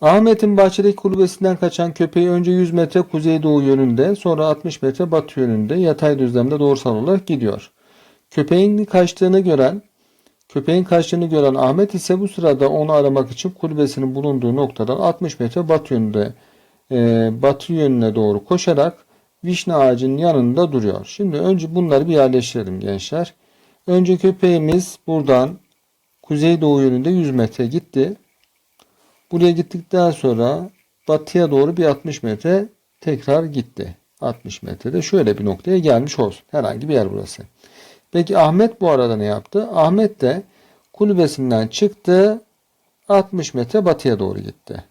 Ahmet'in bahçedeki kulübesinden kaçan köpeği önce 100 metre kuzeydoğu yönünde sonra 60 metre batı yönünde yatay düzlemde doğrusal olarak gidiyor. Köpeğin kaçtığını gören Köpeğin kaçtığını gören Ahmet ise bu sırada onu aramak için kulübesinin bulunduğu noktadan 60 metre batı yönünde e, batı yönüne doğru koşarak vişne ağacının yanında duruyor. Şimdi önce bunları bir yerleştirelim gençler. Önce köpeğimiz buradan kuzeydoğu yönünde 100 metre gitti. Buraya gittikten sonra batıya doğru bir 60 metre tekrar gitti. 60 metrede şöyle bir noktaya gelmiş olsun. Herhangi bir yer burası. Peki Ahmet bu arada ne yaptı? Ahmet de kulübesinden çıktı. 60 metre batıya doğru gitti.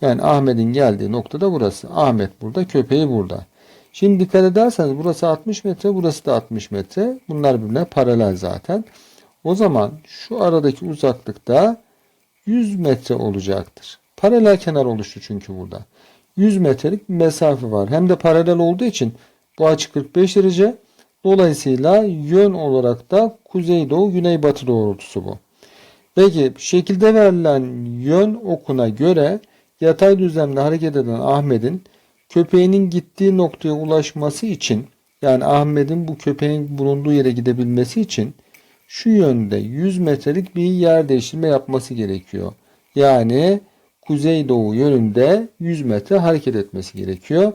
Yani Ahmet'in geldiği nokta da burası. Ahmet burada, köpeği burada. Şimdi dikkat ederseniz burası 60 metre, burası da 60 metre. Bunlar birbirine paralel zaten. O zaman şu aradaki uzaklıkta 100 metre olacaktır. Paralel kenar oluştu çünkü burada. 100 metrelik bir mesafe var. Hem de paralel olduğu için bu açı 45 derece. Dolayısıyla yön olarak da kuzeydoğu güneybatı doğrultusu bu. Peki şekilde verilen yön okuna göre yatay düzlemde hareket eden Ahmet'in köpeğinin gittiği noktaya ulaşması için yani Ahmet'in bu köpeğin bulunduğu yere gidebilmesi için şu yönde 100 metrelik bir yer değiştirme yapması gerekiyor. Yani kuzeydoğu yönünde 100 metre hareket etmesi gerekiyor.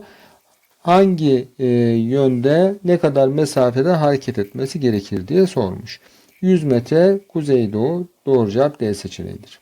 Hangi e, yönde ne kadar mesafede hareket etmesi gerekir diye sormuş. 100 metre kuzeydoğu doğru cevap D seçeneğidir.